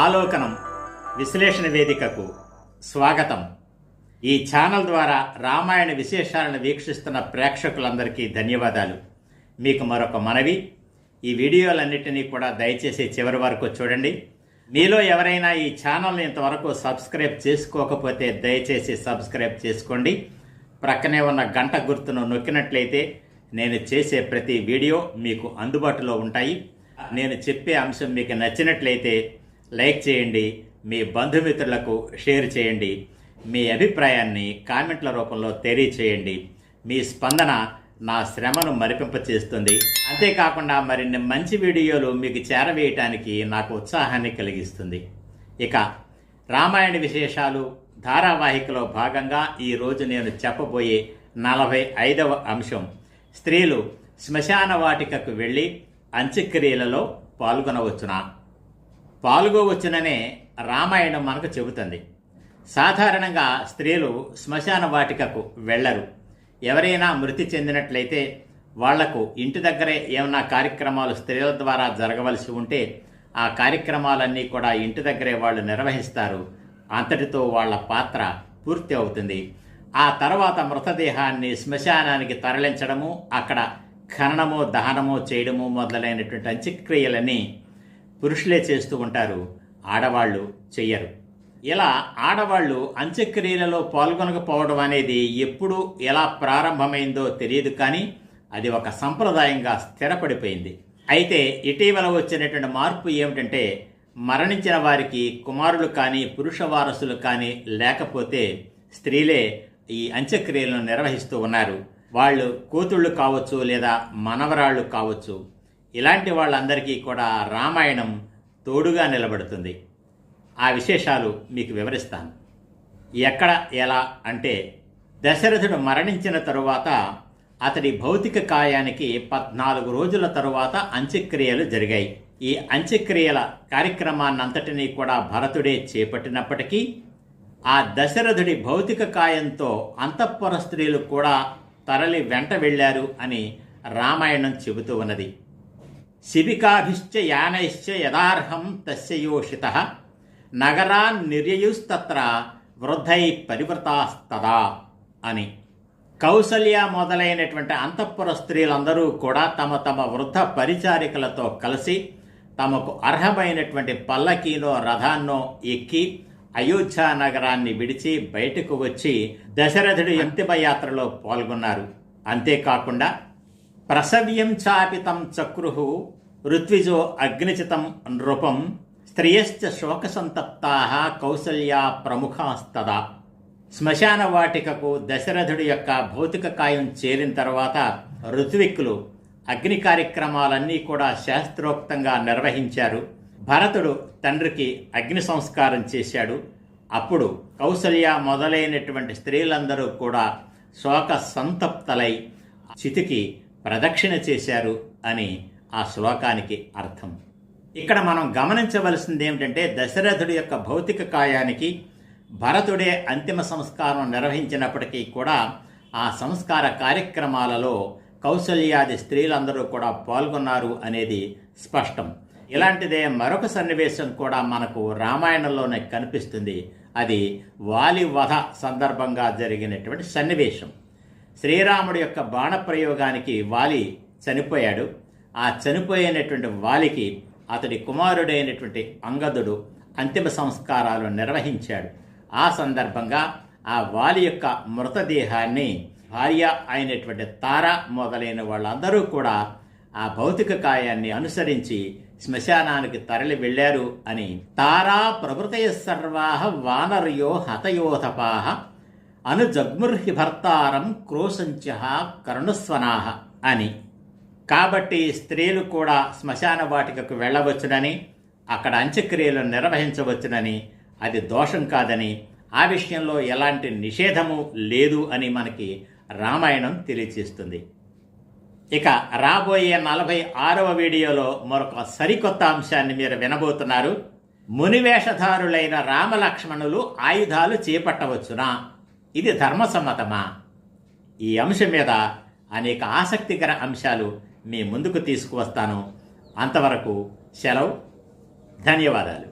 ఆలోకనం విశ్లేషణ వేదికకు స్వాగతం. ఈ ఛానల్ ద్వారా రామాయణ విశేషాలను వీక్షిస్తున్న ప్రేక్షకులందరికీ ధన్యవాదాలు. మీకు మరొక మనవి. ఈ వీడియోలన్నిటినీ కూడా దయచేసి చివరి వరకు చూడండి. మీలో ఎవరైనా ఈ ఛానల్ని ఇంతవరకు సబ్స్క్రైబ్ చేసుకోకపోతే దయచేసి సబ్స్క్రైబ్ చేసుకోండి. ప్రక్కనే ఉన్న గంట గుర్తును నొక్కినట్లయితే నేను చేసే ప్రతి వీడియో మీకు అందుబాటులో ఉంటాయి. నేను చెప్పే అంశం మీకు నచ్చినట్లయితే లైక్ చేయండి మీ బంధుమిత్రులకు షేర్ చేయండి మీ అభిప్రాయాన్ని కామెంట్ల రూపంలో తెలియచేయండి. మీ స్పందన నా శ్రమను మరిపింపచేస్తుంది. అంతేకాకుండా మరిన్ని మంచి వీడియోలు మీకు చేరవేయటానికి నాకు ఉత్సాహాన్ని కలిగిస్తుంది. ఇక రామాయణ విశేషాలు ధారావాహికలో భాగంగా ఈరోజు నేను చెప్పబోయే నలభై ఐదవ అంశం స్త్రీలు శ్మశాన వాటికకు వెళ్ళి అంత్యక్రియలలో పాల్గొనవచ్చునా? పాల్గొవచ్చుననే రామాయణం మనకు చెబుతుంది. సాధారణంగా స్త్రీలు శ్మశాన వాటికకు వెళ్ళరు. ఎవరైనా మృతి చెందినట్లయితే వాళ్ళకు ఇంటి దగ్గరే ఏమైనా కార్యక్రమాలు స్త్రీల ద్వారా జరగవలసి ఉంటే ఆ కార్యక్రమాలన్నీ కూడా ఇంటి దగ్గరే వాళ్ళు నిర్వహిస్తారు. అంతటితో వాళ్ళ పాత్ర పూర్తి అవుతుంది. ఆ తర్వాత మృతదేహాన్ని శ్మశానానికి తరలించడము అక్కడ ఖననము దహనము చేయడము మొదలైనటువంటి అంత్యక్రియలని పురుషులే చేస్తూ ఉంటారు. ఆడవాళ్ళు చెయ్యరు. ఇలా ఆడవాళ్ళు అంత్యక్రియలలో పాల్గొనకపోవడం అనేది ఎప్పుడు ఎలా ప్రారంభమైందో తెలియదు కానీ అది ఒక సంప్రదాయంగా స్థిరపడిపోయింది. అయితే ఇటీవల వచ్చినటువంటి మార్పు ఏమిటంటే మరణించిన వారికి కుమారులు కానీ పురుష వారసులు కానీ లేకపోతే స్త్రీలే ఈ అంత్యక్రియలను నిర్వహిస్తూ ఉన్నారు. వాళ్ళు కూతుళ్ళు కావచ్చు లేదా మనవరాళ్ళు కావచ్చు. ఇలాంటి వాళ్ళందరికీ కూడా రామాయణం తోడుగా నిలబడుతుంది. ఆ విశేషాలు మీకు వివరిస్తాను. ఎక్కడ ఎలా అంటే దశరథుడు మరణించిన తరువాత అతడి భౌతిక కాయానికి పద్నాలుగు రోజుల తరువాత అంత్యక్రియలు జరిగాయి. ఈ అంత్యక్రియల కార్యక్రమాన్నంతటినీ కూడా భరతుడే చేపట్టినప్పటికీ ఆ దశరథుడి భౌతిక కాయంతో అంతఃపుర స్త్రీలు కూడా తరలి వెంట వెళ్ళారు అని రామాయణం చెబుతూ ఉన్నది. శిబికాభిశ్చ యానైశ్చ యదార్హం తస్యయోషిత నగరాన్ నిర్యయుస్తత్ర వృద్ధై పరివృతాస్తదా అని. కౌసల్య మొదలైనటువంటి అంతఃపుర స్త్రీలందరూ కూడా తమ తమ వృద్ధ పరిచారికలతో కలిసి తమకు అర్హమైనటువంటి పల్లకీనో రథాన్నో ఎక్కి అయోధ్య నగరాన్ని విడిచి బయటకు వచ్చి దశరథుడి అంతిమ యాత్రలో పాల్గొన్నారు. అంతేకాకుండా ప్రసవ్యం చాపితం చక్రు ఋత్విజో అగ్నిచితం నృపం స్త్రియశ్చ శోకసంతప్తా కౌసల్యా ప్రముఖాస్తదా. శ్మశాన వాటికకు దశరథుడి యొక్క భౌతిక కాయం చేరిన తర్వాత ఋత్విక్కులు అగ్ని కార్యక్రమాలన్నీ కూడా శాస్త్రోక్తంగా నిర్వహించారు. భరతుడు తండ్రికి అగ్ని సంస్కారం చేశాడు. అప్పుడు కౌసల్య మొదలైనటువంటి స్త్రీలందరూ కూడా శోక సంతప్తలై చితికి ప్రదక్షిణ చేశారు అని ఆ శ్లోకానికి అర్థం. ఇక్కడ మనం గమనించవలసింది ఏమిటంటే దశరథుడి యొక్క భౌతిక కాయానికి భరతుడే అంతిమ సంస్కారం నిర్వహించినప్పటికీ కూడా ఆ సంస్కార కార్యక్రమాలలో కౌసల్యాది స్త్రీలందరూ కూడా పాల్గొన్నారు అనేది స్పష్టం. ఇలాంటిదే మరొక సన్నివేశం కూడా మనకు రామాయణంలోనే కనిపిస్తుంది. అది వాలి వధ సందర్భంగా జరిగినటువంటి సన్నివేశం. శ్రీరాముడి యొక్క బాణప్రయోగానికి వాలి చనిపోయాడు. ఆ చనిపోయినటువంటి వాలికి అతడి కుమారుడైనటువంటి అంగదుడు అంతిమ సంస్కారాలు నిర్వహించాడు. ఆ సందర్భంగా ఆ వాలి యొక్క మృతదేహాన్ని భార్య అయినటువంటి తార మొదలైన వాళ్ళందరూ కూడా ఆ భౌతిక కాయాన్ని అనుసరించి శ్మశానానికి తరలి వెళ్ళారు అని తారా ప్రభృతయ సర్వాహ వానర్యో హతయోధపాహ అనుజగ్ముర్హి భర్తారం క్రోశంచ కరుణస్వనాహ అని. కాబట్టి స్త్రీలు కూడా శ్మశాన వాటికకు వెళ్ళవచ్చునని అక్కడ అంత్యక్రియలు నిర్వహించవచ్చునని అది దోషం కాదని ఆ విషయంలో ఎలాంటి నిషేధము లేదు అని మనకి రామాయణం తెలియచేస్తుంది. ఇక రాబోయే నలభై ఆరవ వీడియోలో మరొక సరికొత్త అంశాన్ని మీరు వినబోతున్నారు. మునివేషధారులైన రామలక్ష్మణులు ఆయుధాలు చేపట్టవచ్చునా? ఇది ధర్మసమ్మతమా? ఈ అంశం మీద అనేక ఆసక్తికర అంశాలు మీ ముందుకు తీసుకువస్తాను. అంతవరకు సెలవు. ధన్యవాదాలు.